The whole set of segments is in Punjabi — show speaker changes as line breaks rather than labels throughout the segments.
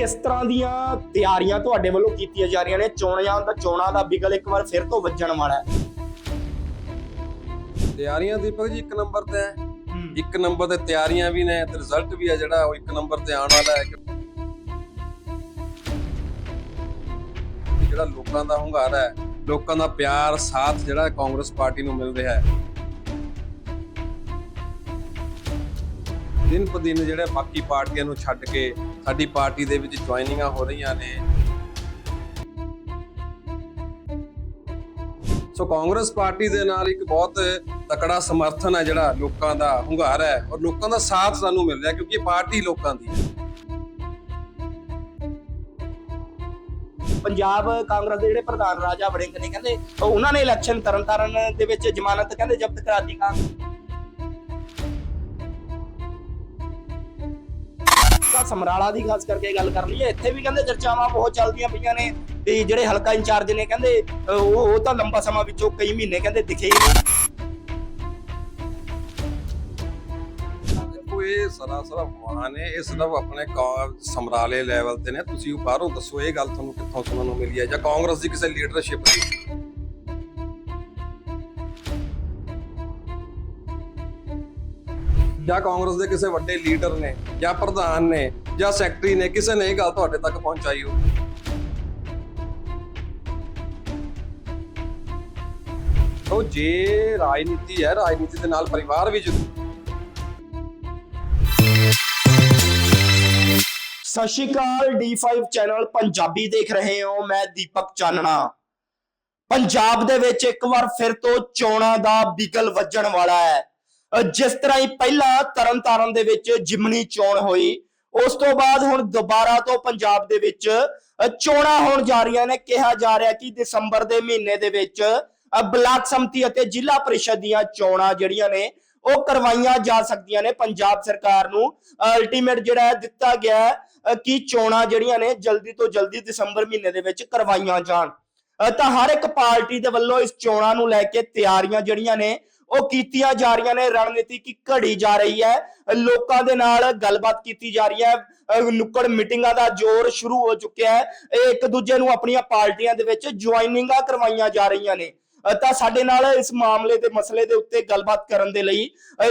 ਕਿਸ ਤਰ੍ਹਾਂ ਦੀਆਂ ਤਿਆਰੀਆਂ ਤੁਹਾਡੇ ਵੱਲੋਂ ਕੀਤੀਆਂ ਜਾ ਰਹੀਆਂ ਨੇ? ਚੋਣਾਂ ਦਾ ਚੋਣਾਂ ਦਾ ਬਿਗਲ ਇੱਕ ਵਾਰ ਫਿਰ ਤੋਂ ਵੱਜਣ ਵਾਲਾ ਹੈ।
ਤਿਆਰੀਆਂ ਦੀਪਕ ਜੀ ਇੱਕ ਨੰਬਰ ਤੇ ਹੈ। ਇੱਕ ਨੰਬਰ ਤੇ ਤਿਆਰੀਆਂ ਵੀ ਨੇ ਤੇ ਰਿਜ਼ਲਟ ਵੀ ਹੈ ਜਿਹੜਾ ਉਹ ਇੱਕ ਨੰਬਰ ਤੇ ਆਉਣ ਵਾਲਾ ਹੈ ਜਿਹੜਾ ਲੋਕਾਂ ਦਾ ਹੁੰਗਾਰਾ ਹੈ ਲੋਕਾਂ ਦਾ ਪਿਆਰ ਸਾਥ ਜਿਹੜਾ ਕਾਂਗਰਸ ਪਾਰਟੀ ਨੂੰ ਮਿਲ ਰਿਹਾ ਹੈ। ਦਿਨ ਪ ਦਿਨ ਜਿਹੜੇ ਬਾਕੀ ਪਾਰਟੀਆਂ ਨੂੰ ਛੱਡ ਕੇ ਸਾਡੀ ਪਾਰਟੀ ਦੇ ਵਿੱਚ ਜੁਆਇਨਿੰਗਾਂ ਹੋ ਰਹੀਆਂ ਨੇ। ਸੋ ਕਾਂਗਰਸ ਪਾਰਟੀ ਦੇ ਨਾਲ ਇੱਕ ਬਹੁਤ ਤਕੜਾ ਸਮਰਥਨ ਹੈ ਜਿਹੜਾ ਲੋਕਾਂ ਦਾ ਹੁੰਗਾਰਾ ਹੈ ਔਰ ਲੋਕਾਂ ਦਾ ਸਾਥ ਸਾਨੂੰ ਮਿਲ ਰਿਹਾ ਕਿਉਂਕਿ ਇਹ ਪਾਰਟੀ ਲੋਕਾਂ ਦੀ ਹੈ।
ਪੰਜਾਬ ਕਾਂਗਰਸ ਦੇ ਜਿਹੜੇ ਪ੍ਰਧਾਨ ਰਾਜਾ ਵੜਿੰਗ ਨੇ, ਕਹਿੰਦੇ ਉਹਨਾਂ ਨੇ ਇਲੈਕਸ਼ਨ ਤਰਨਤਾਰਨ ਦੇ ਵਿੱਚ ਜ਼ਮਾਨਤ ਕਹਿੰਦੇ ਜ਼ਬਤ ਕਰਾਤੀ ਕਾਂਗਰਸ। ਤਾਂ ਸਮਰਾਲਾ ਦੀ ਖਾਸ ਕਰਕੇ ਗੱਲ ਕਰ ਲਈਏ, ਇੱਥੇ ਵੀ ਕਹਿੰਦੇ ਚਰਚਾਵਾਂ ਬਹੁਤ ਚੱਲਦੀਆਂ ਪਈਆਂ ਨੇ, ਤੇ ਜਿਹੜੇ ਹਲਕਾ ਇੰਚਾਰਜ ਨੇ ਕਹਿੰਦੇ ਉਹ ਉਹ ਤਾਂ ਲੰਬਾ ਸਮਾਂ ਵਿੱਚੋਂ ਕਈ ਮਹੀਨੇ ਕਹਿੰਦੇ ਦਿਖੇ ਹੀ ਨਹੀਂ।
ਦੇਖੋ, ਇਹ ਸਰਾਸਰ ਅਫਵਾਹ ਨੇ ਇਹ ਸਿਰਫ ਆਪਣੇ ਕਾ- ਸਮਰਾਲੇ ਲੈਵਲ ਤੇ ਨੇ। ਤੁਸੀਂ ਬਾਹਰੋਂ ਦੱਸੋ, ਇਹ ਗੱਲ ਤੁਹਾਨੂੰ ਕਿੱਥੋਂ ਸੁਣਨ ਨੂੰ ਮਿਲੀ ਹੈ? ਜਾਂ ਕਾਂਗਰਸ ਦੀ ਕਿਸੇ ਲੀਡਰਸ਼ਿਪ ਦੀ? ਜਾਂ ਕਾਂਗਰਸ ਦੇ ਕਿਸੇ ਵੱਡੇ ਲੀਡਰ ਨੇ ਜਾਂ ਪ੍ਰਧਾਨ ਨੇ ਜਾਂ ਸੈਕਟਰੀ ਨੇ, ਕਿਸੇ ਨੇ ਇਹ ਗੱਲ ਤੁਹਾਡੇ ਤੱਕ ਪਹੁੰਚਾਈ ਹੋ ਤੋ ਜੇ ਰਾਜਨੀਤੀ ਹੈ, ਰਾਜਨੀਤੀ ਦੇ ਨਾਲ ਪਰਿਵਾਰ ਵੀ ਜ਼ਰੂਰੀ
ਸਤਿ ਸ਼੍ਰੀ ਅਕਾਲ D5 ਚੈਨਲ ਪੰਜਾਬੀ ਦੇਖ ਰਹੇ ਹੋ, ਮੈਂ ਦੀਪਕ ਚਾਨਣਾ। ਪੰਜਾਬ ਦੇ ਵਿੱਚ ਇੱਕ ਵਾਰ ਫਿਰ ਤੋਂ ਚੋਣਾਂ ਦਾ ਬਿਗਲ ਵੱਜਣ ਵਾਲਾ ਹੈ। ਜਿਸ ਤਰ੍ਹਾਂ ਹੀ ਪਹਿਲਾਂ ਤਰਨਤਾਰਨ ਦੇ ਵਿੱਚ ਜਿਮਨੀ ਚੋਣ ਹੋਈ, ਉਸ ਤੋਂ ਬਾਅਦ ਹੁਣ ਦੁਬਾਰਾ ਤੋਂ ਪੰਜਾਬ ਦੇ ਵਿੱਚ ਚੋਣਾਂ ਹੋਣ ਜਾ ਰਹੀਆਂ ਨੇ। ਕਿਹਾ ਜਾ ਰਿਹਾ ਕਿ ਦਸੰਬਰ ਦੇ ਮਹੀਨੇ ਦੇ ਵਿੱਚ ਬਲਾਕ ਸੰਮਤੀ ਅਤੇ ਜ਼ਿਲ੍ਹਾ ਪ੍ਰੀਸ਼ਦ ਦੀਆਂ ਚੋਣਾਂ ਜਿਹੜੀਆਂ ਨੇ, ਉਹ ਕਰਵਾਈਆਂ ਜਾ ਸਕਦੀਆਂ ਨੇ। ਪੰਜਾਬ ਸਰਕਾਰ ਨੂੰ ਅਲਟੀਮੇਟ ਜਿਹੜਾ ਹੈ, ਦਿੱਤਾ ਗਿਆ ਕਿ ਚੋਣਾਂ ਜਿਹੜੀਆਂ ਨੇ, ਜਲਦੀ ਤੋਂ ਜਲਦੀ ਦਸੰਬਰ ਮਹੀਨੇ ਦੇ ਵਿੱਚ ਕਰਵਾਈਆਂ ਜਾਣ। ਤਾਂ ਹਰ ਇੱਕ ਪਾਰਟੀ ਦੇ ਵੱਲੋਂ ਇਸ ਚੋਣਾਂ ਨੂੰ ਲੈ ਕੇ ਤਿਆਰੀਆਂ ਜਿਹੜੀਆਂ ਨੇ ਉਹ ਕੀਤੀਆਂ ਜਾ ਰਹੀਆਂ ਨੇ, ਰਣਨੀਤੀ ਕੀ ਘੜੀ ਜਾ ਰਹੀ ਹੈ। ਲੋਕਾਂ ਦੇ ਨਾਲ ਗੱਲਬਾਤ ਕੀਤੀ ਜਾ ਰਹੀ ਹੈ। ਨੁੱਕੜ ਮੀਟਿੰਗਾਂ ਦਾ ਜ਼ੋਰ ਸ਼ੁਰੂ ਹੋ ਚੁੱਕਿਆ ਹੈ। ਇਹ ਇੱਕ ਦੂਜੇ ਨੂੰ ਆਪਣੀਆਂ ਪਾਰਟੀਆਂ ਦੇ ਵਿੱਚ ਜੁਆਇਨਿੰਗਾਂ ਕਰਵਾਈਆਂ ਜਾ ਰਹੀਆਂ ਨੇ। ਤਾਂ ਸਾਡੇ ਨਾਲ ਇਸ ਮਾਮਲੇ ਦੇ ਮਸਲੇ ਦੇ ਉੱਤੇ ਗੱਲਬਾਤ ਕਰਨ ਦੇ ਲਈ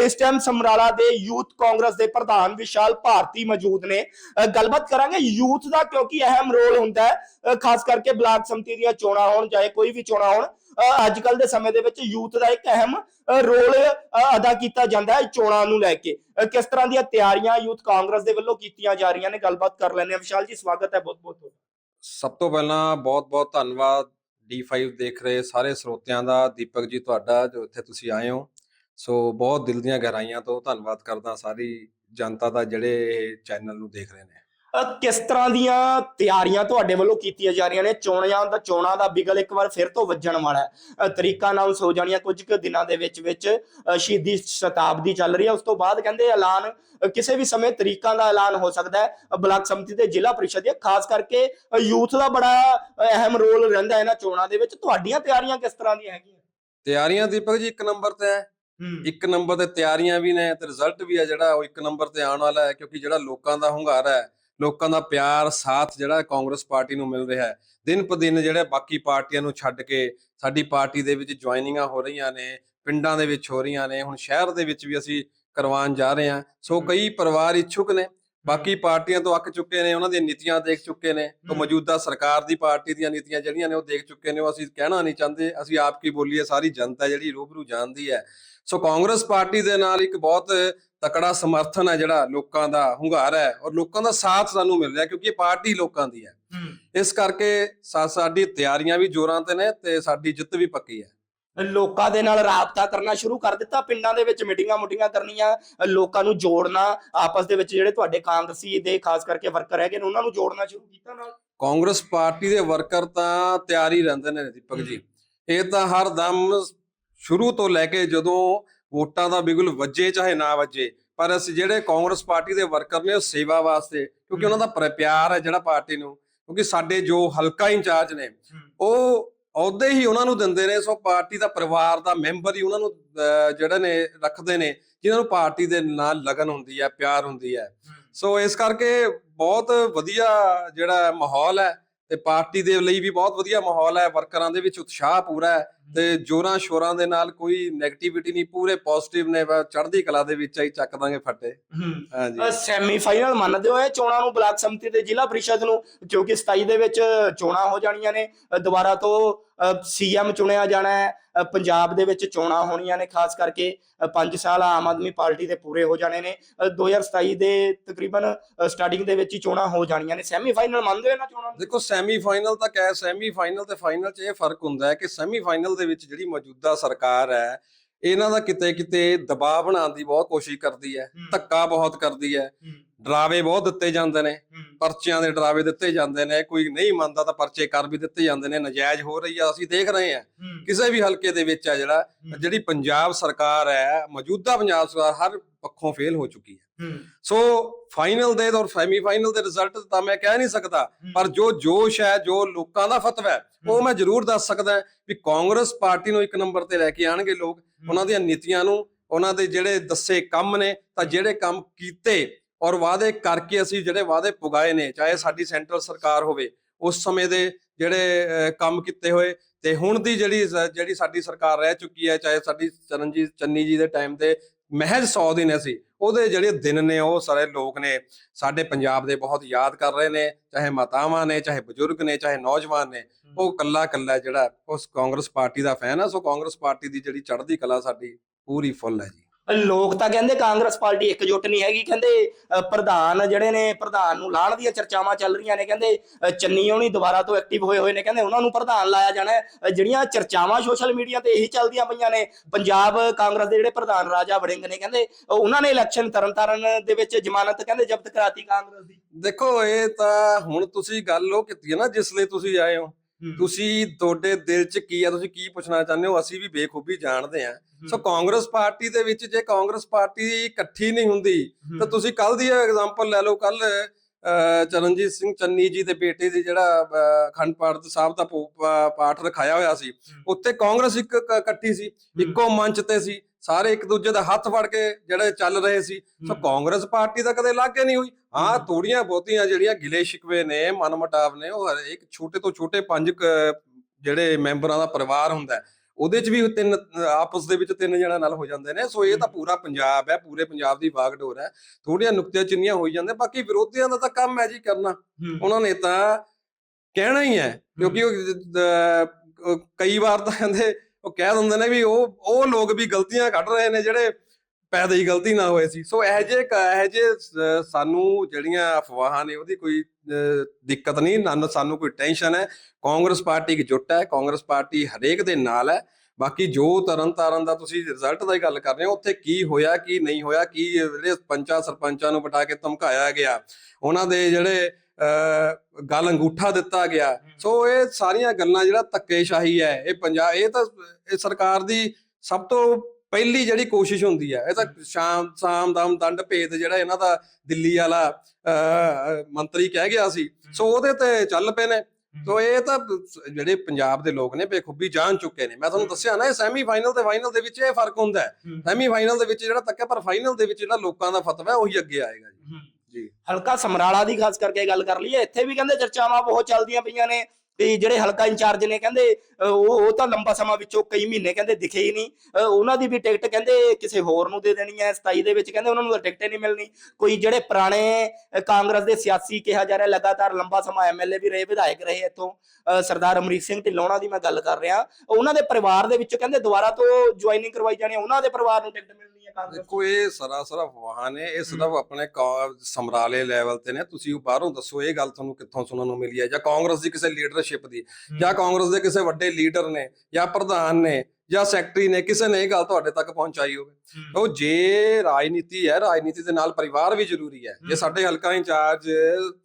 ਇਸ ਟਾਈਮ ਸਮਰਾਲਾ ਦੇ ਯੂਥ ਕਾਂਗਰਸ ਦੇ ਪ੍ਰਧਾਨ ਵਿਸ਼ਾਲ ਭਾਰਤੀ ਮੌਜੂਦ ਨੇ। ਗੱਲਬਾਤ ਕਰਾਂਗੇ ਯੂਥ ਦਾ ਕਿਉਂਕਿ ਅਹਿਮ ਰੋਲ ਹੁੰਦਾ ਹੈ। ਖਾਸ ਕਰਕੇ ਬਲਾਕ ਸੰਮਤੀ ਦੀਆਂ ਚੋਣਾਂ ਹੋਣ, ਚਾਹੇ ਕੋਈ ਵੀ ਚੋਣਾਂ ਹੋਣ ਅੱਜ ਕੱਲ ਦੇ ਸਮੇਂ ਦੇ ਵਿੱਚ ਯੂਥ ਦਾ ਇੱਕ ਅਹਿਮ ਰੋਲ ਅਦਾ ਕੀਤਾ ਜਾਂਦਾ ਹੈ ਚੋਣਾਂ ਨੂੰ ਲੈ ਕੇ। ਕਿਸ ਤਰ੍ਹਾਂ ਦੀਆਂ ਤਿਆਰੀਆਂ ਯੂਥ ਕਾਂਗਰਸ ਦੇ ਵੱਲੋਂ ਕੀਤੀਆਂ ਜਾ ਰਹੀਆਂ ਨੇ? ਗੱਲਬਾਤ ਕਰ ਲੈਂਦੇ ਹਾਂ। ਵਿਸ਼ਾਲ ਜੀ, ਸਵਾਗਤ ਹੈ ਬਹੁਤ ਬਹੁਤ
ਸਭ ਤੋਂ ਪਹਿਲਾਂ ਬਹੁਤ-ਬਹੁਤ ਧੰਨਵਾਦ D5 ਦੇਖ ਰਹੇ ਸਾਰੇ ਸਰੋਤਿਆਂ ਦਾ। ਦੀਪਕ ਜੀ, ਤੁਹਾਡਾ, ਜੋ ਇੱਥੇ ਤੁਸੀਂ ਆਏ ਹੋ। ਸੋ ਬਹੁਤ ਦਿਲ ਦੀਆਂ ਗਹਿਰਾਈਆਂ ਤੋਂ ਧੰਨਵਾਦ ਕਰਦਾ ਸਾਰੀ ਜਨਤਾ ਦਾ ਜਿਹੜੇ ਇਹ ਚੈਨਲ ਨੂੰ ਦੇਖ ਰਹੇ ਨੇ।
ਕਿਸ ਤਰ੍ਹਾਂ ਦੀਆਂ ਤਿਆਰੀਆਂ ਤੁਹਾਡੇ ਵੱਲੋਂ ਕੀਤੀਆਂ ਜਾ ਰਹੀਆਂ ਨੇ? ਚੋਣਾਂ ਦਾ ਚੋਣਾਂ ਦਾ ਬਿਗਲ ਇੱਕ ਵਾਰ ਫਿਰ ਤੋਂ ਵੱਜਣ ਵਾਲਾ ਹੈ। ਤਰੀਕਾ ਅਨਾਉਂਸ ਹੋ ਜਾਣੀਆਂ ਕੁਝ ਕੁ ਦਿਨਾਂ ਦੇ ਵਿੱਚ ਵਿੱਚ ਸ਼ਹੀਦੀ ਸ਼ਤਾਬਦੀ ਚੱਲ ਰਹੀ ਹੈ। ਉਸ ਤੋਂ ਬਾਅਦ ਕਹਿੰਦੇ ਐਲਾਨ ਕਿਸੇ ਵੀ ਸਮੇਂ ਤਰੀਕਾਂ ਦਾ ਐਲਾਨ ਹੋ ਸਕਦਾ ਹੈ। ਬਲਾਕ ਸੰਮਤੀ ਤੇ ਜ਼ਿਲ੍ਹਾ ਪ੍ਰੀਸ਼ਦ ਦੀਆਂ ਖਾਸ ਕਰਕੇ ਯੂਥ ਦਾ ਬੜਾ ਅਹ ਅਹਿਮ ਰੋਲ ਰਹਿੰਦਾ ਹੈ ਇਹਨਾਂ ਚੋਣਾਂ ਦੇ ਵਿੱਚ। ਤੁਹਾਡੀਆਂ ਤਿਆਰੀਆਂ ਕਿਸ ਤਰ੍ਹਾਂ ਦੀਆਂ ਹੈਗੀਆਂ?
ਤਿਆਰੀਆਂ ਦੀਪਕ ਜੀ ਇੱਕ ਨੰਬਰ ਤੇ ਹੈ। ਇੱਕ ਨੰਬਰ ਤੇ ਤਿਆਰੀਆਂ ਵੀ ਨੇ ਤੇ ਰਿਜ਼ਲਟ ਵੀ ਹੈ ਜਿਹੜਾ ਉਹ ਇੱਕ ਨੰਬਰ ਤੇ ਆਉਣ ਵਾਲਾ ਹੈ ਕਿਉਂਕਿ ਜਿਹੜਾ ਲੋਕਾਂ ਦਾ ਹੁੰਗਾਰਾ ਹੈ ਲੋਕਾਂ ਦਾ ਪਿਆਰ ਸਾਥ ਜਿਹੜਾ ਕਾਂਗਰਸ ਪਾਰਟੀ ਨੂੰ ਮਿਲ ਰਿਹਾ ਹੈ ਦਿਨ ਪ ਦਿਨ ਜਿਹੜੇ ਬਾਕੀ ਪਾਰਟੀਆਂ ਨੂੰ ਛੱਡ ਕੇ ਸਾਡੀ ਪਾਰਟੀ ਦੇ ਵਿੱਚ ਜੁਆਇਨਿੰਗਾਂ ਹੋ ਰਹੀਆਂ ਨੇ ਪਿੰਡਾਂ ਦੇ ਵਿੱਚ ਹੋ ਰਹੀਆਂ ਨੇ ਹੁਣ ਸ਼ਹਿਰ ਦੇ ਵਿੱਚ ਵੀ ਅਸੀਂ ਕਰਵਾਉਣ ਜਾ ਰਹੇ ਹਾਂ ਸੋ। ਕਈ ਪਰਿਵਾਰ ਇੱਛੁਕ ਨੇ ਬਾਕੀ ਪਾਰਟੀਆਂ ਤੋਂ ਅੱਕ ਚੁੱਕੇ ਨੇ ਉਹਨਾਂ ਦੀਆਂ ਨੀਤੀਆਂ ਦੇਖ ਚੁੱਕੇ ਨੇ ਤੋਂ। ਮੌਜੂਦਾ ਸਰਕਾਰ ਦੀ ਪਾਰਟੀ ਦੀਆਂ ਨੀਤੀਆਂ ਜਿਹੜੀਆਂ ਨੇ ਉਹ ਦੇਖ ਚੁੱਕੇ ਨੇ ਉਹ ਅਸੀਂ ਕਹਿਣਾ ਨਹੀਂ ਚਾਹੁੰਦੇ ਅਸੀਂ ਆਪ ਕੀ ਬੋਲੀਏ ਸਾਰੀ ਜਨਤਾ ਜਿਹੜੀ ਰੂਬਰੂ ਜਾਣਦੀ ਹੈ ਸੋ ਕਾਂਗਰਸ ਪਾਰਟੀ ਦੇ ਨਾਲ ਇੱਕ ਬਹੁਤ ਤਕੜਾ ਸਮਰਥਨ ਹੈ ਜਿਹੜਾ ਲੋਕਾਂ ਦਾ ਹੁੰਗਾਰਾ ਹੈ ਔਰ ਲੋਕਾਂ ਦਾ ਸਾਥ ਸਾਨੂੰ ਮਿਲ ਰਿਹਾ ਕਿਉਂਕਿ ਇਹ ਪਾਰਟੀ ਲੋਕਾਂ ਦੀ ਹੈ। ਇਸ ਕਰਕੇ ਸਾਡੀ ਤਿਆਰੀਆਂ ਵੀ ਜ਼ੋਰਾਂ ਤੇ ਨੇ ਤੇ ਸਾਡੀ ਜਿੱਤ ਵੀ ਪੱਕੀ ਹੈ।
ਲੋਕਾਂ ਦੇ ਨਾਲ ਰਾਬਤਾ ਕਰਨਾ ਸ਼ੁਰੂ ਕਰ ਦਿੱਤਾ ਪਿੰਡਾਂ ਦੇ ਵਿੱਚ ਮੀਟਿੰਗਾਂ ਮੁਟਿੰਗਾਂ ਕਰਨੀਆਂ ਲੋਕਾਂ ਨੂੰ ਜੋੜਨਾ ਆਪਸ ਦੇ ਵਿੱਚ ਜਿਹੜੇ ਤੁਹਾਡੇ ਕਾਂਗਰਸੀ ਦੇ ਖਾਸ ਕਰਕੇ ਵਰਕਰ ਹੈਗੇ ਨੇ ਉਹਨਾਂ ਨੂੰ ਜੋੜਨਾ ਸ਼ੁਰੂ ਕੀਤਾ ਨਾਲ।
ਕਾਂਗਰਸ ਪਾਰਟੀ ਦੇ ਵਰਕਰ ਤਾਂ ਤਿਆਰ ਹੀ ਰਹਿੰਦੇ ਨੇ ਦੀਪਕ ਜੀ। ਇਹ ਤਾਂ ਹਰ ਦਮ ਸ਼ੁਰੂ ਤੋਂ ਲੈ ਕੇ ਜਦੋਂ ਵੋਟਾਂ ਦਾ ਬਿਗੁਲ ਵੱਜੇ ਚਾਹੇ ਨਾ ਵੱਜੇ ਪਰ ਅਸੀਂ ਜਿਹੜੇ ਕਾਂਗਰਸ ਪਾਰਟੀ ਦੇ ਵਰਕਰ ਨੇ ਉਹ ਸੇਵਾ ਵਾਸਤੇ ਕਿਉਂਕਿ ਉਹਨਾਂ ਦਾ ਪਿਆਰ ਹੈ ਜਿਹੜਾ ਪਾਰਟੀ ਨੂੰ ਕਿਉਂਕਿ ਸਾਡੇ ਜੋ ਹਲਕਾ ਇੰਚਾਰਜ ਨੇ ਉਹ ਅਹੁਦੇ ਹੀ ਉਹਨਾਂ ਨੂੰ ਦਿੰਦੇ ਨੇ ਸੋ ਪਾਰਟੀ ਦਾ ਪਰਿਵਾਰ ਦਾ ਮੈਂਬਰ ਹੀ ਉਹਨਾਂ ਨੂੰ ਜਿਹੜੇ ਨੇ ਰੱਖਦੇ ਨੇ ਜਿਨ੍ਹਾਂ ਨੂੰ ਪਾਰਟੀ ਦੇ ਨਾਲ ਲਗਨ ਹੁੰਦੀ ਹੈ ਪਿਆਰ ਹੁੰਦੀ ਹੈ। ਸੋ ਇਸ ਕਰਕੇ ਬਹੁਤ ਵਧੀਆ ਜਿਹੜਾ ਮਾਹੌਲ ਹੈ ਤੇ ਪਾਰਟੀ ਦੇ ਲਈ ਵੀ ਬਹੁਤ ਵਧੀਆ ਮਾਹੌਲ ਹੈ ਵਰਕਰਾਂ ਦੇ ਵਿੱਚ ਉਤਸ਼ਾਹ ਪੂਰਾ ਹੈ ਤੇ ਜੋਰਾਂ ਸ਼ੋਰਾਂ ਦੇ ਨਾਲ ਕੋਈ 네ਗੇਟਿਵਿਟੀ ਨਹੀਂ ਪੂਰੇ ਪੋਜ਼ਿਟਿਵ ਨੇ ਚੜ੍ਹਦੀ ਕਲਾ ਦੇ ਵਿੱਚ ਹੀ ਚੱਕ ਦਾਂਗੇ ਫੱਟੇ। ਹਾਂਜੀ।
ਸੈਮੀਫਾਈਨਲ ਮੰਨਦੇ ਹੋ ਇਹ ਚੋਣਾਂ ਨੂੰ ਬਲਾਕ ਸੰਮਤੀ ਤੇ ਜ਼ਿਲ੍ਹਾ ਪ੍ਰੀਸ਼ਦ ਨੂੰ ਕਿਉਂਕਿ 27 ਦੇ ਵਿੱਚ ਚੋਣਾਂ ਹੋ ਜਾਣੀਆਂ ਨੇ ਦੁਬਾਰਾ ਤੋਂ ਸੀਐਮ ਚੁਣਿਆ ਜਾਣਾ ਹੈ ਪੰਜਾਬ ਦੇ ਵਿੱਚ ਚੋਣਾਂ ਹੋਣੀਆਂ ਨੇ ਖਾਸ ਕਰਕੇ 5 ਸਾਲ ਆਮ ਆਦਮੀ ਪਾਰਟੀ ਦੇ ਪੂਰੇ ਹੋ ਜਾਣੇ ਨੇ ਅ, 2027 ਦੇ ਤਕਰੀਬਨ ਸਟਾਰਟਿੰਗ ਦੇ ਵਿੱਚ ਹੀ ਚੋਣਾਂ ਹੋ ਜਾਣੀਆਂ ਨੇ। ਸੈਮੀਫਾਈਨਲ ਮੰਨਦੇ ਹੋ ਇਹਨਾਂ ਚੋਣਾਂ
ਦੇਖੋ ਸੈਮੀਫਾਈਨਲ ਤਾਂ ਕਹਿ ਸੈਮੀਫਾਈਨਲ ਤੇ ਫਾਈਨਲ 'ਚ ਇਹ ਫ਼ਰਕ ਹੁੰਦਾ ਹੈ ਕਿ ਸੈਮੀਫਾਈਨਲ ਦੇ ਵਿੱਚ ਜਿਹੜੀ ਮੌਜੂਦਾ ਸਰਕਾਰ ਹੈ ਇਹਨਾਂ ਦਾ ਕਿਤੇ ਕਿਤੇ ਦਬਾਅ ਬਣਾਉਣ ਦੀ ਬਹੁਤ ਕੋਸ਼ਿਸ਼ ਕਰਦੀ ਹੈ। ਧੱਕਾ ਬਹੁਤ ਕਰਦੀ ਹੈ। ਡਰਾਵੇ ਬਹੁਤ ਦਿੱਤੇ ਜਾਂਦੇ ਨੇ ਪਰਚਿਆਂ ਦੇ ਡਰਾਵੇ ਦਿੱਤੇ ਜਾਂਦੇ ਨੇ ਕੋਈ ਨਹੀਂ ਮੰਨਦਾ ਤਾਂ ਪਰਚੇ ਕਰ ਵੀ ਦਿੱਤੇ ਜਾਂਦੇ ਨੇ ਨਜਾਇਜ਼ ਹੋ ਰਹੀ ਆ ਅਸੀਂ ਦੇਖ ਰਹੇ ਹਾਂ। ਕਿਸੇ ਵੀ ਹਲਕੇ ਦੇ ਵਿੱਚ ਆ ਜਿਹੜਾ ਜਿਹੜੀ ਪੰਜਾਬ ਸਰਕਾਰ ਹੈ ਮੌਜੂਦਾ ਪੰਜਾਬ ਸਰਕਾਰ ਹਰ ਪੱਖੋਂ ਫੇਲ ਹੋ ਚੁੱਕੀ ਹੈ। ਸੋ ਫਾਈਨਲ ਦੇ ਔਰ ਸੈਮੀ ਫਾਈਨਲ ਦੇ ਰਿਜ਼ਲਟ ਤਾਂ ਮੈਂ ਕਹਿ ਨਹੀਂ ਸਕਦਾ ਪਰ ਜੋ ਜੋਸ਼ ਹੈ ਜੋ ਲੋਕਾਂ ਦਾ ਫਤਵਾ ਹੈ ਉਹ ਮੈਂ ਜ਼ਰੂਰ ਦੱਸ ਸਕਦਾ ਵੀ ਕਾਂਗਰਸ ਪਾਰਟੀ ਨੂੰ ਇੱਕ ਨੰਬਰ ਤੇ ਲੈ ਕੇ ਆਣਗੇ ਲੋਕ ਉਹਨਾਂ ਦੀਆਂ ਨੀਤੀਆਂ ਨੂੰ ਉਹਨਾਂ ਦੇ ਜਿਹੜੇ ਦੱਸੇ ਕੰਮ ਨੇ ਤਾਂ ਜਿਹੜੇ ਕੰਮ ਕੀਤੇ ਔਰ ਵਾਅਦੇ ਕਰਕੇ ਅਸੀਂ ਜਿਹੜੇ ਵਾਅਦੇ ਪੁਗਾਏ ਨੇ ਚਾਹੇ ਸਾਡੀ ਸੈਂਟਰਲ ਸਰਕਾਰ ਹੋਵੇ ਉਸ ਸਮੇਂ ਦੇ ਜਿਹੜੇ ਕੰਮ ਕੀਤੇ ਹੋਏ ਤੇ ਹੁਣ ਦੀ ਜਿਹੜੀ ਜਿਹੜੀ ਸਾਡੀ ਸਰਕਾਰ ਰਹਿ ਚੁੱਕੀ ਹੈ ਚਾਹੇ ਸਾਡੀ ਚਰਨਜੀਤ ਚੰਨੀ ਜੀ ਦੇ ਟਾਈਮ ਤੇ ਮਹਿਜ਼ 100 ਦਿਨ ਸੀ ਉਹਦੇ ਜਿਹੜੇ ਦਿਨ ਨੇ ਉਹ ਸਾਰੇ ਲੋਕ ਨੇ ਸਾਡੇ ਪੰਜਾਬ ਦੇ ਬਹੁਤ ਯਾਦ ਕਰ ਰਹੇ ਨੇ ਚਾਹੇ ਮਾਤਾਵਾਂ ਨੇ ਚਾਹੇ ਬਜ਼ੁਰਗ ਨੇ ਚਾਹੇ ਨੌਜਵਾਨ ਨੇ ਉਹ ਕੱਲਾ ਕੱਲਾ ਜਿਹੜਾ ਉਸ ਕਾਂਗਰਸ ਪਾਰਟੀ ਦਾ ਫੈਨ ਆ ਸੋ ਕਾਂਗਰਸ ਪਾਰਟੀ ਦੀ ਜਿਹੜੀ ਚੜ੍ਹਦੀ ਕਲਾ ਸਾਡੀ ਪੂਰੀ ਫੁੱਲ ਹੈ ਜੀ।
ਲੋਕ ਤਾਂ ਕਹਿੰਦੇ ਕਾਂਗਰਸ ਪਾਰਟੀ ਇਕਜੁੱਟ ਨਹੀਂ ਹੈਗੀ, ਕਹਿੰਦੇ ਪ੍ਰਧਾਨ ਜਿਹੜੇ ਨੇ, ਪ੍ਰਧਾਨ ਨੂੰ ਲਾਣ ਦੀਆਂ ਚਰਚਾਵਾਂ ਚੱਲ ਰਹੀਆਂ ਨੇ, ਕਹਿੰਦੇ ਚੰਨੀ ਹੋਣੀ ਦੁਬਾਰਾ ਤੋਂ ਐਕਟਿਵ ਹੋਏ ਹੋਏ ਨੇ, ਕਹਿੰਦੇ ਉਹਨਾਂ ਨੂੰ ਪ੍ਰਧਾਨ ਲਾਇਆ ਜਾਣਾ ਹੈ। ਜਿਹੜੀਆਂ ਚਰਚਾਵਾਂ ਸੋਸ਼ਲ ਮੀਡੀਆ ਤੇ ਇਹੀ ਚੱਲਦੀਆਂ ਪਈਆਂ ਨੇ, ਪੰਜਾਬ ਕਾਂਗਰਸ ਦੇ ਜਿਹੜੇ ਪ੍ਰਧਾਨ ਰਾਜਾ ਵੜਿੰਗ ਨੇ, ਕਹਿੰਦੇ ਉਹਨਾਂ ਨੇ ਇਲੈਕਸ਼ਨ ਤਰਨਤਾਰਨ ਦੇ ਵਿੱਚ ਜ਼ਮਾਨਤ ਕਹਿੰਦੇ ਜ਼ਬਤ ਕਰਾਤੀ ਕਾਂਗਰਸ ਦੀ
ਦੇਖੋ, ਇਹ ਤਾਂ ਹੁਣ ਤੁਸੀਂ ਗੱਲ ਉਹ ਕੀਤੀ ਹੈ ਨਾ, ਜਿਸ ਲਈ ਤੁਸੀਂ ਆਏ ਹੋ ਤੁਸੀਂ ਤੁਹਾਡੇ ਦਿਲ 'ਚ ਕੀ ਆ ਤੁਸੀਂ ਕੀ ਪੁੱਛਣਾ ਚਾਹੁੰਦੇ ਹੋ? ਅਸੀਂ ਵੀ ਬੇਖੂਬੀ ਜਾਣਦੇ ਆ। ਸੋ ਕਾਂਗਰਸ ਪਾਰਟੀ ਦੇ ਵਿੱਚ ਜੇ ਕਾਂਗਰਸ ਪਾਰਟੀ ਇਕੱਠੀ ਨਹੀਂ ਹੁੰਦੀ ਤਾਂ ਤੁਸੀਂ ਕੱਲ ਦੀ ਐਗਜ਼ਾਮਪਲ ਲੈ ਲਓ ਕੱਲ ਚਰਨਜੀਤ ਸਿੰਘ ਚੰਨੀ ਜੀ ਦੇ ਬੇਟੇ ਦੀ ਜਿਹੜਾ ਅਖੰਡ ਪਾਠ ਸਾਹਿਬ ਦਾ ਪਾਠ ਰਖਾਇਆ ਹੋਇਆ ਸੀ। ਉੱਥੇ ਕਾਂਗਰਸ ਇੱਕ ਇਕੱਠੀ ਸੀ ਇੱਕੋ ਮੰਚ ਤੇ ਸੀ। ਸਾਰੇ ਇੱਕ ਦੂਜੇ ਦਾ ਹੱਥ ਫੜ ਕੇ ਜਿਹੜੇ ਚੱਲ ਰਹੇ ਸੀ। ਸੋ ਕਾਂਗਰਸ ਪਾਰਟੀ ਤਾਂ ਕਦੇ ਲਾਗੇ ਨਹੀਂ ਹੋਈ। ਹਾਂ। ਥੋੜੀਆਂ ਬਹੁਤੀਆਂ ਜਿਹੜੀਆਂ ਗਿਲੇ ਸ਼ਿਕਵੇ ਨੇ ਮਨਮਟਾਵ ਨੇ ਉਹ ਹਰੇਕ ਛੋਟੇ ਤੋਂ ਛੋਟੇ ਪੰਜ ਜਿਹੜੇ ਮੈਂਬਰਾਂ ਦਾ ਪਰਿਵਾਰ ਹੁੰਦਾ ਉਹਦੇ 'ਚ ਵੀ ਤਿੰਨ ਆਪਸ ਦੇ ਵਿੱਚ ਤਿੰਨ ਜਣਾਂ ਨਾਲ ਹੋ ਜਾਂਦੇ ਨੇ। ਸੋ ਇਹ ਤਾਂ ਪੂਰਾ ਪੰਜਾਬ ਹੈ ਪੂਰੇ ਪੰਜਾਬ ਦੀ ਵਾਗਡੋਰ ਹੈ। ਥੋੜੀਆਂ ਨੁਕਤੇ ਚਿੰਨੀਆਂ ਹੋਈ ਜਾਂਦੇ ਬਾਕੀ ਵਿਰੋਧੀਆਂ ਦਾ ਤਾਂ ਕੰਮ ਹੈ ਜੀ ਕਰਨਾ। ਉਹਨਾਂ ਨੇ ਤਾਂ ਕਹਿਣਾ ਹੀ ਹੈ ਕਿਉਂਕਿ ਉਹ ਕਈ ਵਾਰ ਤਾਂ ਕਹਿੰਦੇ ਉਹ ਕਹਿ ਦਿੰਦੇ ਨੇ ਵੀ ਉਹ ਉਹ ਲੋਕ ਵੀ ਗਲਤੀਆਂ ਕੱਢ ਰਹੇ ਨੇ ਜਿਹੜੇ ਪੈਦਾ ਹੀ ਗਲਤੀ ਨਾ ਹੋਏ ਸੀ। ਸੋ ਇਹ ਜੇ ਇਹ ਜੇ ਸਾਨੂੰ ਜਿਹੜੀਆਂ ਅਫਵਾਹਾਂ ਨੇ ਉਹਦੀ ਕੋਈ ਦਿੱਕਤ ਨਹੀਂ, ਨਾ ਸਾਨੂੰ ਕੋਈ ਟੈਨਸ਼ਨ ਹੈ। ਕਾਂਗਰਸ ਪਾਰਟੀ ਇਕਜੁੱਟ ਹੈ, ਕਾਂਗਰਸ ਪਾਰਟੀ ਹਰੇਕ ਦੇ ਨਾਲ ਹੈ। ਬਾਕੀ ਜੋ ਤਰਨ ਤਾਰਨ ਦਾ ਤੁਸੀਂ ਰਿਜ਼ਲਟ ਦੀ ਗੱਲ ਕਰ ਰਹੇ ਹੋ, ਉੱਥੇ ਕੀ ਹੋਇਆ, ਕੀ ਨਹੀਂ ਹੋਇਆ, ਕੀ ਜਿਹੜੇ ਪੰਚਾਂ, ਸਰਪੰਚਾਂ ਨੂੰ ਬਟਾ ਕੇ ਧਮਕਾਇਆ ਗਿਆ। ਉਹਨਾਂ ਦੇ ਜਿਹੜੇ ਗੱਲ ਅੰਗੂਠਾ ਦਿੱਤਾ ਗਿਆ। ਸੋ ਇਹ ਸਾਰੀਆਂ ਗੱਲਾਂ ਜਿਹੜਾ ਧੱਕੇਸ਼ਾਹੀ ਹੈ ਇਹ ਪੰਜਾਬ ਇਹ ਤਾਂ ਇਹ ਸਰਕਾਰ ਦੀ ਸਭ ਤੋਂ ਪਹਿਲੀ ਜਿਹੜੀ ਕੋਸ਼ਿਸ਼ ਹੁੰਦੀ ਹੈ ਇਹ ਤਾਂ ਸ਼ਾਮ ਸ਼ਾਮ ਦਾਮ ਦੰਡ ਭੇਦ ਜਿਹੜਾ ਇਹਨਾਂ ਦਾ ਦਿੱਲੀ ਵਾਲਾ ਮੰਤਰੀ ਕਹਿ ਗਿਆ ਸੀ। ਸੋ ਉਹਦੇ ਤੇ ਚੱਲ ਪਏ ਨੇ। ਸੋ ਇਹ ਤਾਂ ਜਿਹੜੇ ਪੰਜਾਬ ਦੇ ਲੋਕ ਨੇ ਬੇਖੂਬੀ ਜਾਣ ਚੁੱਕੇ ਨੇ। ਮੈਂ ਤੁਹਾਨੂੰ ਦੱਸਿਆ ਨਾ ਇਹ ਸੈਮੀ ਫਾਈਨਲ ਤੇ ਫਾਈਨਲ ਦੇ ਵਿੱਚ ਇਹ ਫ਼ਰਕ ਹੁੰਦਾ ਹੈ। ਸੈਮੀ ਫਾਈਨਲ ਦੇ ਵਿੱਚ ਜਿਹੜਾ ਤੱਕ ਹੈ ਪਰ ਫਾਈਨਲ ਦੇ ਵਿੱਚ ਜਿਹੜਾ ਲੋਕਾਂ ਦਾ ਫਤਵਾ ਹੈ ਉਹੀ ਅੱਗੇ ਆਏਗਾ ਜੀ। ਜੀ।
ਹਲਕਾ ਸਮਰਾਲਾ ਦੀ ਖਾਸ ਕਰਕੇ ਗੱਲ ਕਰ ਲਈਏ, ਇੱਥੇ ਵੀ ਕਹਿੰਦੇ ਚਰਚਾਵਾਂ ਬਹੁਤ ਚੱਲਦੀਆਂ ਪਈਆਂ ਨੇ ਤੇ ਜਿਹੜੇ ਹਲਕਾ ਇੰਚਾਰਜ ਨੇ ਕਹਿੰਦੇ ਉਹ ਉਹ ਤਾਂ ਲੰਬਾ ਸਮਾਂ ਵਿੱਚੋਂ ਕਈ ਮਹੀਨੇ ਕਹਿੰਦੇ ਦਿਖੇ ਹੀ ਨਹੀਂ। ਉਹਨਾਂ ਦੀ ਵੀ ਟਿਕਟ ਕਹਿੰਦੇ ਕਿਸੇ ਹੋਰ ਨੂੰ ਦੇ ਦੇਣੀ ਹੈ 27 ਦੇ ਵਿੱਚ ਕਹਿੰਦੇ ਉਹਨਾਂ ਨੂੰ ਤਾਂ ਟਿਕਟ ਹੀ ਨਹੀਂ ਮਿਲਣੀ। ਕੋਈ ਜਿਹੜੇ ਪੁਰਾਣੇ ਕਾਂਗਰਸ ਦੇ ਸਿਆਸੀ ਕਿਹਾ ਜਾ ਰਿਹਾ, ਲਗਾਤਾਰ ਲੰਬਾ ਸਮਾਂ ਐਮਐਲਏ ਵੀ ਰਹੇ, ਵਿਧਾਇਕ ਰਹੇ ਇੱਥੋਂ ਸਰਦਾਰ ਅਮਰੀਕ ਸਿੰਘ ਢਿੱਲੋਂ ਦੀ ਮੈਂ ਗੱਲ ਕਰ ਰਿਹਾ। ਉਹਨਾਂ ਦੇ ਪਰਿਵਾਰ ਦੇ ਵਿੱਚੋਂ ਕਹਿੰਦੇ ਦੁਬਾਰਾ ਤੋਂ ਜੁਆਇਨਿੰਗ ਕਰਵਾਈ ਜਾਣੀ ਉਹਨਾਂ ਦੇ ਪਰਿਵਾਰ ਨੂੰ ਟਿਕਟ ਮਿਲਣੀ ਹੈ ਕਾਂਗਰਸ
ਦੇਖੋ ਇਹ ਸਰਾਸਰ ਅਫਵਾਹਾਂ ਨੇ ਇਹ ਸਿਰਫ ਆਪਣੇ ਕਾ- ਸਮਰਾਲੇ ਲੈਵਲ ਤੇ ਨੇ। ਤੁਸੀਂ ਉਹ ਬਾਹਰੋਂ ਦੱਸੋ ਇਹ ਗੱਲ ਤੁਹਾਨੂੰ ਕਿੱਥੋਂ ਸੁਣਨ ਨੂੰ ਮਿਲੀ ਹੈ? ਜਾਂ ਕਾਂਗਰਸ ਦੀ ਕਿਸੇ ਲੀਡਰਸ਼ਿਪ ਦੀ? ਜਾਂ ਕਾਂਗਰਸ ਦੇ ਕਿਸੇ ਵੱਡੇ ਲੀਡਰ ਨੇ? ਜਾਂ ਪ੍ਰਧਾਨ ਨੇ? ਜਾਂ ਸੈਕਟਰੀ ਨੇ? ਕਿਸੇ ਨੇ ਇਹ ਗੱਲ ਤੁਹਾਡੇ ਤੱਕ ਪਹੁੰਚਾਈ ਹੋਵੇ। ਉਹ ਜੇ ਰਾਜਨੀਤੀ ਹੈ ਰਾਜਨੀਤੀ ਦੇ ਨਾਲ ਪਰਿਵਾਰ ਵੀ ਜ਼ਰੂਰੀ ਹੈ। ਜੇ। ਸਾਡੇ ਹਲਕਾ ਇੰਚਾਰਜ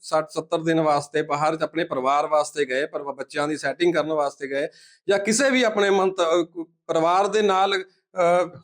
60 70 ਦਿਨ ਵਾਸਤੇ ਬਾਹਰ ਆਪਣੇ ਪਰਿਵਾਰ ਵਾਸਤੇ ਗਏ ਪਰ ਬੱਚਿਆਂ ਦੀ ਸੈਟਿੰਗ ਕਰਨ ਵਾਸਤੇ ਗਏ ਜਾਂ ਕਿਸੇ ਵੀ ਆਪਣੇ ਮੰਤ ਅਹ ਪਰਿਵਾਰ ਦੇ ਨਾਲ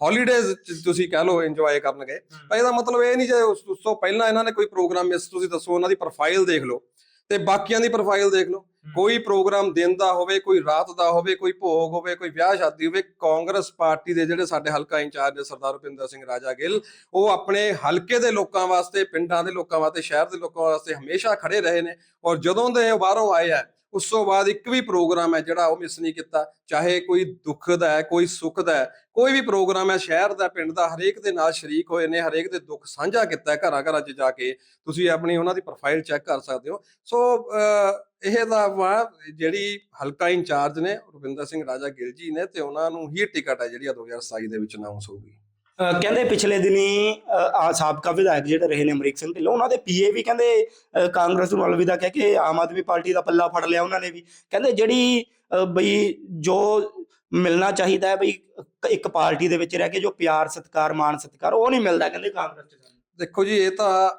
ਹੌਲੀਡੇਜ਼ ਤੁਸੀਂ ਕਹਿ ਲਓ ਇੰਜੋਏ ਕਰਨ ਗਏ ਤਾਂ ਇਹਦਾ ਮਤਲਬ ਇਹ ਨਹੀਂ ਜੇ ਉਸ ਉਸ ਤੋਂ ਪਹਿਲਾਂ ਇਹਨਾਂ ਨੇ ਕੋਈ ਪ੍ਰੋਗਰਾਮ ਮਿਸ ਤੁਸੀਂ ਦੱਸੋ ਉਹਨਾਂ ਦੀ ਪ੍ਰੋਫਾਈਲ ਦੇਖ ਲਓ। ਤੇ ਬਾਕੀਆਂ ਦੀ ਪ੍ਰੋਫਾਈਲ ਦੇਖ ਲਓ। ਕੋਈ ਪ੍ਰੋਗਰਾਮ ਦਿਨ ਦਾ ਹੋਵੇ ਕੋਈ ਰਾਤ ਦਾ ਹੋਵੇ ਕੋਈ ਭੋਗ ਹੋਵੇ ਕੋਈ ਵਿਆਹ ਸ਼ਾਦੀ ਹੋਵੇ ਕਾਂਗਰਸ ਪਾਰਟੀ ਦੇ ਜਿਹੜੇ ਸਾਡੇ ਹਲਕਾ ਇੰਚਾਰਜ ਸਰਦਾਰ ਰੁਪਿੰਦਰ ਸਿੰਘ ਰਾਜਾ ਗਿੱਲ ਉਹ ਆਪਣੇ ਹਲਕੇ ਦੇ ਲੋਕਾਂ ਵਾਸਤੇ ਪਿੰਡਾਂ ਦੇ ਲੋਕਾਂ ਵਾਸਤੇ ਸ਼ਹਿਰ ਦੇ ਲੋਕਾਂ ਵਾਸਤੇ ਹਮੇਸ਼ਾ ਖੜੇ ਰਹੇ ਨੇ। ਔਰ ਜਦੋਂ ਦੇ ਬਾਹਰੋਂ ਆਏ ਆ ਉਸ ਤੋਂ ਬਾਅਦ ਇੱਕ ਵੀ ਪ੍ਰੋਗਰਾਮ ਹੈ ਜਿਹੜਾ ਉਹ ਮਿਸ ਨਹੀਂ ਕੀਤਾ ਚਾਹੇ ਕੋਈ ਦੁੱਖ ਦਾ ਹੈ ਕੋਈ ਸੁੱਖ ਦਾ ਹੈ ਕੋਈ ਵੀ ਪ੍ਰੋਗਰਾਮ ਹੈ ਸ਼ਹਿਰ ਦਾ ਪਿੰਡ ਦਾ ਹਰੇਕ ਦੇ ਨਾਲ ਸ਼ਰੀਕ ਹੋਏ ਨੇ ਹਰੇਕ ਦੇ ਦੁੱਖ ਸਾਂਝਾ ਕੀਤਾ ਹੈ ਘਰਾਂ ਘਰਾਂ 'ਚ ਜਾ ਕੇ ਤੁਸੀਂ ਆਪਣੀ ਉਹਨਾਂ ਦੀ ਪ੍ਰੋਫਾਈਲ ਚੈੱਕ ਕਰ ਸਕਦੇ ਹੋ। ਸੋ ਅਹ, ਇਹ ਦਾ ਵਾ ਜਿਹੜੀ ਹਲਕਾ ਇੰਚਾਰਜ ਨੇ ਰੁਪਿੰਦਰ ਸਿੰਘ ਰਾਜਾ ਗਿੱਲ ਜੀ ਨੇ ਤੇ ਉਹਨਾਂ ਨੂੰ ਹੀ ਟਿਕਟ ਹੈ ਜਿਹੜੀ ਆ 2027 ਦੇ ਵਿੱਚ ਅਨਾਉਂਸ ਹੋਊਗੀ।
ਅਹ ਕਹਿੰਦੇ ਪਿਛਲੇ ਦਿਨੀ ਆ ਸਾਬਕਾ ਵਿਧਾਇਕ ਜਿਹੜੇ ਰਹੇ ਨੇ ਅਮਰੀਕ ਸਿੰਘ ਢਿੱਲੋਂ ਉਹਨਾਂ ਦੇ ਪੀਏ ਵੀ ਕਹਿੰਦੇ ਕਾਂਗਰਸ ਨੂੰ ਅਲਵਿਦਾ ਕਹਿ ਕੇ ਆਮ ਆਦਮੀ ਪਾਰਟੀ ਦਾ ਪੱਲਾ ਫੜ ਲਿਆ ਉਹਨਾਂ ਨੇ ਵੀ। ਕਹਿੰਦੇ ਜਿਹੜੀ ਬਈ ਜੋ ਮਿਲਣਾ ਚਾਹੀਦਾ ਹੈ ਬਈ ਇੱਕ- ਪਾਰਟੀ ਦੇ ਵਿੱਚ ਰਹਿ ਕੇ ਜੋ ਪਿਆਰ ਸਤਿਕਾਰ ਮਾਣ ਸਤਿਕਾਰ ਉਹ ਨਹੀਂ ਮਿਲਦਾ ਕਹਿੰਦੇ ਕਾਂਗਰਸ ਚ।
ਦੇਖੋ ਜੀ ਇਹ ਤਾਂ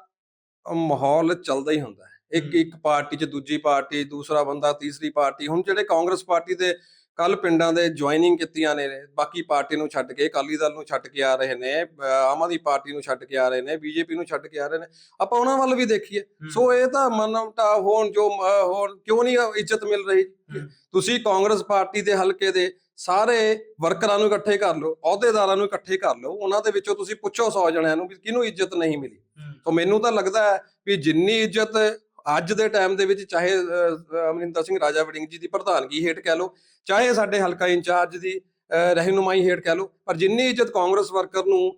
ਮਾਹੌਲ ਚੱਲਦਾ ਹੀ ਹੁੰਦਾ ਹੈ। ਇੱਕ। ਇੱਕ ਪਾਰਟੀ 'ਚ ਦੂਜੀ ਪਾਰਟੀ ਦੂਸਰਾ ਬੰਦਾ ਤੀਸਰੀ ਪਾਰਟੀ ਹੁਣ ਜਿਹੜੇ ਕਾਂਗਰਸ ਪਾਰਟੀ ਦੇ ਕੱਲ ਪਿੰਡਾਂ ਦੇ ਜੁਆਇਨਿੰਗ ਕੀਤੀਆਂ ਨੇ ਬਾਕੀ ਪਾਰਟੀ ਨੂੰ ਛੱਡ ਕੇ ਅਕਾਲੀ ਦਲ ਨੂੰ ਛੱਡ ਕੇ ਆ ਰਹੇ ਨੇ ਆਮ ਆਦਮੀ ਪਾਰਟੀ ਨੂੰ ਛੱਡ ਕੇ ਆ ਰਹੇ ਨੇ ਬੀਜੇਪੀ ਨੂੰ ਛੱਡ ਕੇ ਆ ਰਹੇ ਨੇ। ਆਪਾਂ ਉਹਨਾਂ ਵੱਲ ਵੀ ਦੇਖੀਏ। ਸੋ ਇਹ ਤਾਂ ਮਨਮਟਾ ਹੋਣ ਜੋ ਹੋਣ ਕਿਉਂ ਨਹੀਂ ਇੱਜ਼ਤ ਮਿਲ ਰਹੀ। ਤੁਸੀਂ ਕਾਂਗਰਸ ਪਾਰਟੀ ਦੇ ਹਲਕੇ ਦੇ ਸਾਰੇ ਵਰਕਰਾਂ ਨੂੰ ਇਕੱਠੇ ਕਰ ਲਓ ਅਹੁਦੇਦਾਰਾਂ ਨੂੰ ਇਕੱਠੇ ਕਰ ਲਓ ਉਹਨਾਂ ਦੇ ਵਿੱਚੋਂ ਤੁਸੀਂ ਪੁੱਛੋ 100 ਜਣਿਆਂ ਨੂੰ ਵੀ ਕਿਹਨੂੰ ਇੱਜ਼ਤ ਨਹੀਂ ਮਿਲੀ। ਤਾਂ ਮੈਨੂੰ ਤਾਂ ਲੱਗਦਾ ਹੈ ਵੀ ਜਿੰਨੀ ਇੱਜ਼ਤ ਅੱਜ ਦੇ ਟਾਈਮ ਦੇ ਵਿੱਚ ਚਾਹੇ ਅਮਰਿੰਦਰ ਸਿੰਘ ਰਾਜਾ ਵੜਿੰਗ ਜੀ ਦੀ ਪ੍ਰਧਾਨਗੀ ਹੇਠ ਕਹਿ ਲਓ ਚਾਹੇ ਸਾਡੇ ਹਲਕਾ ਇੰਚਾਰਜ ਦੀ ਰਹਿਨੁਮਾਈ ਹੇਠ ਕਹਿ ਲਓ ਪਰ ਜਿੰਨੀ ਇੱਜ਼ਤ ਕਾਂਗਰਸ ਵਰਕਰ ਨੂੰ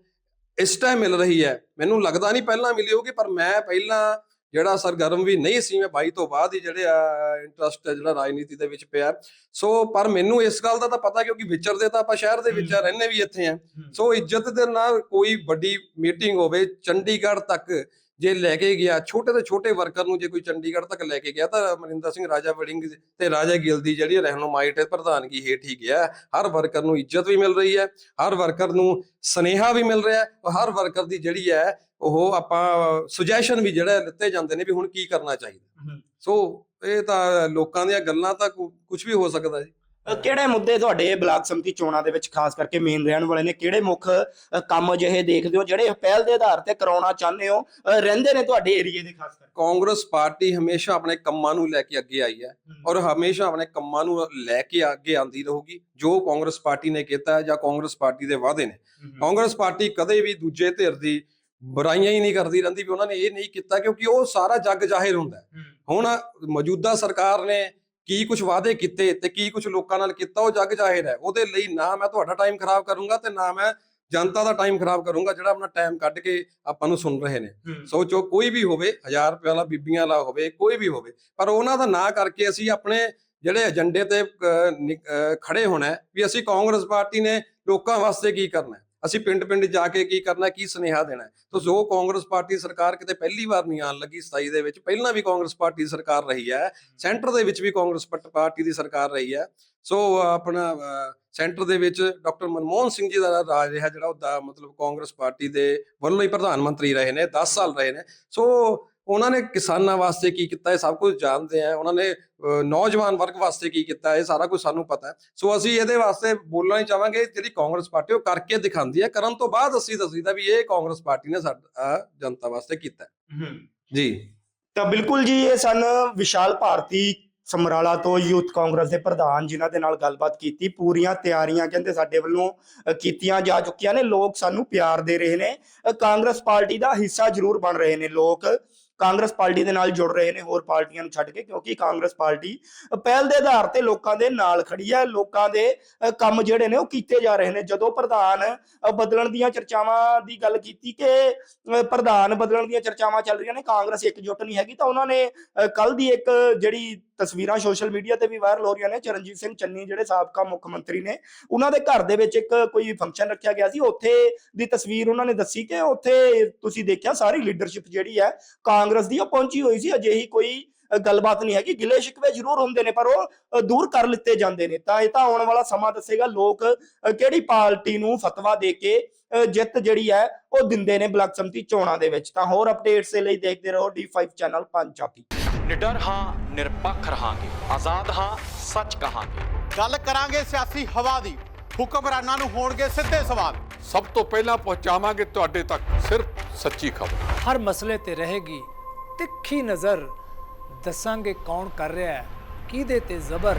ਇਸ ਟਾਈਮ ਮਿਲ ਰਹੀ ਹੈ ਮੈਨੂੰ ਲੱਗਦਾ ਨਹੀਂ ਪਹਿਲਾਂ ਮਿਲੀ ਹੋਊਗੀ ਪਰ ਮੈਂ ਪਹਿਲਾਂ ਜਿਹੜਾ ਸਰਗਰਮ ਵੀ ਨਹੀਂ ਸੀ ਮੈਂ 22 ਤੋਂ ਬਾਅਦ ਹੀ ਜਿਹੜੇ ਇੰਟਰਸਟ ਹੈ ਜਿਹੜਾ ਰਾਜਨੀਤੀ ਦੇ ਵਿੱਚ ਪਿਆ। ਸੋ ਪਰ ਮੈਨੂੰ ਇਸ ਗੱਲ ਦਾ ਤਾਂ ਪਤਾ ਕਿਉਂਕਿ ਵਿਚਰਦੇ ਤਾਂ ਆਪਾਂ ਸ਼ਹਿਰ ਦੇ ਵਿੱਚ ਆ ਰਹਿੰਦੇ ਵੀ ਇੱਥੇ ਆ। ਸੋ ਇੱਜ਼ਤ ਦੇ ਨਾਲ ਕੋਈ ਵੱਡੀ ਮੀਟਿੰਗ ਹੋਵੇ ਚੰਡੀਗੜ੍ਹ ਤੱਕ ਜੇ ਲੈ ਕੇ ਗਿਆ ਛੋਟੇ ਤੋਂ ਛੋਟੇ ਵਰਕਰ ਨੂੰ ਜੇ ਕੋਈ ਚੰਡੀਗੜ੍ਹ ਤੱਕ ਲੈ ਕੇ ਗਿਆ ਤਾਂ ਅਮਰਿੰਦਰ ਸਿੰਘ ਰਾਜਾ ਵੜਿੰਗ ਤੇ ਰਾਜਾ ਗਿੱਲ ਦੀ ਜਿਹੜੀ ਰਹਿਨੁਮਾਈ ਤੇ ਪ੍ਰਧਾਨਗੀ ਹੇਠ ਹੀ ਗਿਆ। ਹਰ ਵਰਕਰ ਨੂੰ ਇੱਜ਼ਤ ਵੀ ਮਿਲ ਰਹੀ ਹੈ ਹਰ ਵਰਕਰ ਨੂੰ ਸਨੇਹਾ ਵੀ ਮਿਲ ਰਿਹਾ ਹੈ ਹਰ ਵਰਕਰ ਦੀ ਜਿਹੜੀ ਹੈ ਉਹ ਆਪਾਂ ਸੁਜੈਸ਼ਨ ਵੀ ਜਿਹੜਾ ਲਿੱਤੇ ਜਾਂਦੇ ਨੇ ਵੀ ਹੁਣ ਕੀ ਕਰਨਾ ਚਾਹੀਦਾ। ਸੋ ਇਹ ਤਾਂ ਲੋਕਾਂ ਦੀਆਂ ਗੱਲਾਂ ਤਾਂ ਕੁਝ ਵੀ ਹੋ ਸਕਦਾ ਜੀ।
ਕਿਹੜੇ ਮੁੱਦੇ ਤੁਹਾਡੇ ਬਲਾਕ ਸਮਿਤੀ ਚੋਣਾਂ ਦੇ ਵਿੱਚ ਖਾਸ ਕਰਕੇ ਮੇਨ ਰਹਿਣ ਵਾਲੇ ਨੇ? ਕਿਹੜੇ ਮੁੱਖ ਕੰਮ ਅਜਿਹੇ ਦੇਖਦੇ ਹੋ ਜਿਹੜੇ ਪਹਿਲ ਦੇ ਆਧਾਰ ਤੇ ਕਰਾਉਣਾ ਚਾਹੁੰਦੇ ਹੋ? ਰਹਿੰਦੇ ਨੇ ਤੁਹਾਡੇ ਏਰੀਏ ਦੇ ਖਾਸ ਕਰਕੇ।
ਕਾਂਗਰਸ ਪਾਰਟੀ ਹਮੇਸ਼ਾ ਆਪਣੇ ਕੰਮਾਂ ਨੂੰ ਲੈ ਕੇ ਅੱਗੇ ਆਈ ਹੈ ਔਰ ਹਮੇਸ਼ਾ ਆਪਣੇ ਕੰਮਾਂ ਨੂੰ ਲੈ ਕੇ ਅੱਗੇ ਆਂਦੀ ਰਹੂਗੀ ਜੋ ਕਾਂਗਰਸ ਪਾਰਟੀ ਨੇ ਕੀਤਾ ਹੈ ਜਾਂ ਕਾਂਗਰਸ ਪਾਰਟੀ ਦੇ ਵਾਅਦੇ ਨੇ। ਕਾਂਗਰਸ ਪਾਰਟੀ ਕਦੇ ਵੀ ਦੂਜੇ ਧਿਰ ਦੀ ਬੁਰਾਈਆਂ ਹੀ ਨਹੀਂ ਕਰਦੀ ਰਹਿੰਦੀ ਵੀ ਉਹਨਾਂ ਨੇ ਇਹ ਨਹੀਂ ਕੀਤਾ ਕਿਉਂਕਿ ਉਹ ਸਾਰਾ ਜੱਗ ਜ਼ਾਹਿਰ ਹੁੰਦਾ ਹੈ। ਹੁਣ ਮੌਜੂਦਾ ਸਰਕਾਰ ਨੇ ਕੀ ਕੁਝ ਵਾਅਦੇ ਕੀਤੇ ਤੇ ਕੀ ਕੁਝ ਲੋਕਾਂ ਨਾਲ ਕੀਤਾ ਉਹ ਜੱਗ ਜ਼ਾਹਿਰ ਹੈ ਉਹਦੇ ਲਈ ਨਾ ਮੈਂ ਤੁਹਾਡਾ ਟਾਈਮ ਖਰਾਬ ਕਰੂੰਗਾ ਤੇ ਨਾ ਮੈਂ ਜਨਤਾ ਦਾ ਟਾਈਮ ਖਰਾਬ ਕਰੂੰਗਾ ਜਿਹੜਾ ਆਪਣਾ ਟਾਈਮ ਕੱਢ ਕੇ ਆਪਾਂ ਨੂੰ ਸੁਣ ਰਹੇ ਨੇ। ਸੋਚੋ ਕੋਈ ਵੀ ਹੋਵੇ 1000 ਰੁਪਏ ਵਾਲਾ ਬੀਬੀਆਂ ਵਾਲਾ ਹੋਵੇ ਕੋਈ ਵੀ ਹੋਵੇ ਪਰ ਉਹਨਾਂ ਦਾ ਨਾਂ ਕਰਕੇ ਅਸੀਂ ਆਪਣੇ ਜਿਹੜੇ ਏਜੰਡੇ ਤੇ ਖੜੇ ਹੋਣਾ ਵੀ ਅਸੀਂ ਕਾਂਗਰਸ ਪਾਰਟੀ ਨੇ ਲੋਕਾਂ ਵਾਸਤੇ ਕੀ ਕਰਨਾ ਅਸੀਂ ਪਿੰਡ ਪਿੰਡ ਜਾ ਕੇ ਕੀ ਕਰਨਾ, ਕੀ ਸੁਨੇਹਾ ਦੇਣਾ? ਹੈ ਤਾਂ ਜੋ ਕਾਂਗਰਸ ਪਾਰਟੀ ਸਰਕਾਰ ਕਿਤੇ ਪਹਿਲੀ ਵਾਰ ਨਹੀਂ ਆਉਣ ਲੱਗੀ 27 ਦੇ ਵਿੱਚ, ਪਹਿਲਾਂ ਵੀ ਕਾਂਗਰਸ ਪਾਰਟੀ ਸਰਕਾਰ ਰਹੀ ਹੈ, ਸੈਂਟਰ ਦੇ ਵਿੱਚ ਵੀ ਕਾਂਗਰਸ ਪਟ- ਪਾਰਟੀ ਦੀ ਸਰਕਾਰ ਰਹੀ ਹੈ। ਸੋ ਆਪਣਾ ਸੈਂਟਰ ਦੇ ਵਿੱਚ ਡਾਕਟਰ ਮਨਮੋਹਨ ਸਿੰਘ ਜੀ ਦਾ ਰਾਜ ਰਿਹਾ ਜਿਹੜਾ ਉਹਦਾ ਮਤਲਬ ਕਾਂਗਰਸ ਪਾਰਟੀ ਦੇ ਵੱਲੋਂ ਹੀ ਪ੍ਰਧਾਨ ਮੰਤਰੀ ਰਹੇ ਨੇ 10 ਸਾਲ ਰਹੇ ਨੇ। ਸੋ ਉਹਨਾਂ ਨੇ ਕਿਸਾਨਾਂ ਵਾਸਤੇ ਕੀ ਕੀਤਾ ਇਹ ਸਭ ਕੁਝ ਜਾਣਦੇ ਆ। ਉਹਨਾਂ ਨੇ ਨੌਜਵਾਨ ਵਰਗ ਵਾਸਤੇ ਕੀ ਕੀਤਾ ਇਹ ਸਾਰਾ ਕੁਝ ਸਾਨੂੰ ਪਤਾ ਹੈ। ਸੋ ਅਸੀਂ ਇਹਦੇ ਵਾਸਤੇ ਬੋਲਣਾ ਹੀ ਚਾਹਾਂਗੇ ਜਿਹੜੀ ਕਾਂਗਰਸ ਪਾਰਟੀ ਉਹ ਕਰਕੇ ਦਿਖਾਉਂਦੀ ਹੈ। ਕਰਨ ਤੋਂ ਬਾਅਦ ਅਸੀਂ ਦੱਸੀਦਾ ਵੀ ਇਹ ਕਾਂਗਰਸ ਪਾਰਟੀ ਨੇ ਸਾਡਾ ਜਨਤਾ ਵਾਸਤੇ ਕੀਤਾ। ਜੀ।
ਤਾਂ ਬਿਲਕੁਲ ਜੀ ਇਹ ਸਨ ਵਿਸ਼ਾਲ ਭਾਰਤੀ ਸਮਰਾਲਾ ਤੋਂ ਯੂਥ ਕਾਂਗਰਸ ਦੇ ਪ੍ਰਧਾਨ ਜਿਨ੍ਹਾਂ ਦੇ ਨਾਲ ਗੱਲਬਾਤ ਕੀਤੀ। ਪੂਰੀਆਂ ਤਿਆਰੀਆਂ ਕਹਿੰਦੇ ਸਾਡੇ ਵੱਲੋਂ ਕੀਤੀਆਂ ਜਾ ਚੁੱਕੀਆਂ ਨੇ। ਲੋਕ ਸਾਨੂੰ ਪਿਆਰ ਦੇ ਰਹੇ ਨੇ। ਕਾਂਗਰਸ ਪਾਰਟੀ ਦਾ ਹਿੱਸਾ ਜ਼ਰੂਰ ਬਣ ਰਹੇ ਨੇ ਲੋਕ। ਕਾਂਗਰਸ ਪਾਰਟੀ ਦੇ ਨਾਲ ਜੁੜ ਰਹੇ ਨੇ ਹੋਰ ਪਾਰਟੀਆਂ ਨੂੰ ਛੱਡ ਕੇ, ਕਿਉਂਕਿ ਕਾਂਗਰਸ ਪਾਰਟੀ ਪਹਿਲ ਦੇ ਆਧਾਰ ਤੇ ਲੋਕਾਂ ਦੇ ਨਾਲ ਖੜੀ ਹੈ ਲੋਕਾਂ ਦੇ ਕੰਮ ਜਿਹੜੇ ਨੇ ਉਹ ਕੀਤੇ ਜਾ ਰਹੇ ਨੇ। ਜਦੋਂ ਪ੍ਰਧਾਨ ਬਦਲਣ ਦੀਆਂ ਚਰਚਾਵਾਂ ਦੀ ਗੱਲ ਕੀਤੀ ਕਿ ਪ੍ਰਧਾਨ ਬਦਲਣ ਦੀਆਂ ਚਰਚਾਵਾਂ ਚੱਲ ਰਹੀਆਂ ਨੇ, ਕਾਂਗਰਸ ਇਕਜੁੱਟ ਨਹੀਂ ਹੈਗੀ, ਤਾਂ ਉਹਨਾਂ ਨੇ ਕੱਲ ਦੀ ਇੱਕ ਜਿਹੜੀ ਤਸਵੀਰਾਂ ਸੋਸ਼ਲ ਮੀਡੀਆ ਤੇ ਵੀ ਵਾਇਰਲ ਹੋ ਰਹੀਆਂ ਨੇ। ਚਰਨਜੀਤ ਸਿੰਘ ਚੰਨੀ ਜਿਹੜੇ ਸਾਬਕਾ ਮੁੱਖ ਮੰਤਰੀ ਨੇ, ਉਹਨਾਂ ਦੇ ਘਰ ਦੇ ਵਿੱਚ ਇੱਕ ਕੋਈ ਫੰਕਸ਼ਨ ਰੱਖਿਆ ਗਿਆ ਸੀ। ਉੱਥੇ ਦੀ ਤਸਵੀਰ ਉਹਨਾਂ ਨੇ ਦੱਸੀ ਕਿ ਉੱਥੇ ਤੁਸੀਂ ਦੇਖਿਆ ਸਾਰੀ ਲੀਡਰਸ਼ਿਪ ਜਿਹੜੀ ਹੈ, ਕਾਂਗਰਸ ਦੀ ਉਹ ਪਹੁੰਚੀ ਹੋਈ ਸੀ। ਅਜਿਹੀ ਕੋਈ ਗੱਲਬਾਤ ਨਹੀਂ ਹੈਗੀ। ਗਿਲੇ ਸ਼ਿਕਵੇ ਜ਼ਰੂਰ ਹੁੰਦੇ ਨੇ, ਪਰ ਉਹ ਦੂਰ ਕਰ ਲਿੱਤੇ ਜਾਂਦੇ ਨੇ। ਤਾਂ ਇਹ ਤਾਂ ਆਉਣ ਵਾਲਾ ਸਮਾਂ ਦੱਸੇਗਾ। ਲੋਕ ਕਿਹੜੀ ਪਾਰਟੀ ਨੂੰ ਫਤਵਾ ਦੇ ਕੇ ਜਿੱਤ ਜਿਹੜੀ ਹੈ ਉਹ ਦਿੰਦੇ ਨੇ ਬਲਾਕ ਸੰਮਤੀ ਚੋਣਾਂ ਦੇ ਵਿੱਚ। ਤਾਂ ਹੋਰ ਅਪਡੇਟਸ ਦੇ ਲਈ ਦੇਖਦੇ ਰਹੋ D5 ਚੈਨਲ ਪੰਜਾਬੀ।
ਨਿਡਰ ਹਾਂ ਨਿਰਪੱਖ ਰਹਾਂਗੇ। ਆਜ਼ਾਦ ਹਾਂ ਸੱਚ ਕਹਾਂਗੇ।
ਗੱਲ ਕਰਾਂਗੇ ਸਿਆਸੀ ਹਵਾ ਦੀ। ਹੁਕਮਰਾਨਾਂ ਨੂੰ ਹੋਣਗੇ ਸਿੱਧੇ ਸਵਾਲ।
ਸਭ ਤੋਂ ਪਹਿਲਾਂ ਪਹੁੰਚਾਵਾਂਗੇ ਤੁਹਾਡੇ ਤੱਕ ਸਿਰਫ ਸੱਚੀ ਖਬਰ।
ਹਰ ਮਸਲੇ ਤੇ ਰਹੇਗੀ ਤਿੱਖੀ ਨਜ਼ਰ। ਦੱਸਾਂਗੇ ਕੌਣ ਕਰ ਰਿਹਾ ਹੈ ਕਿਹਦੇ ਤੇ ਜ਼ਬਰ।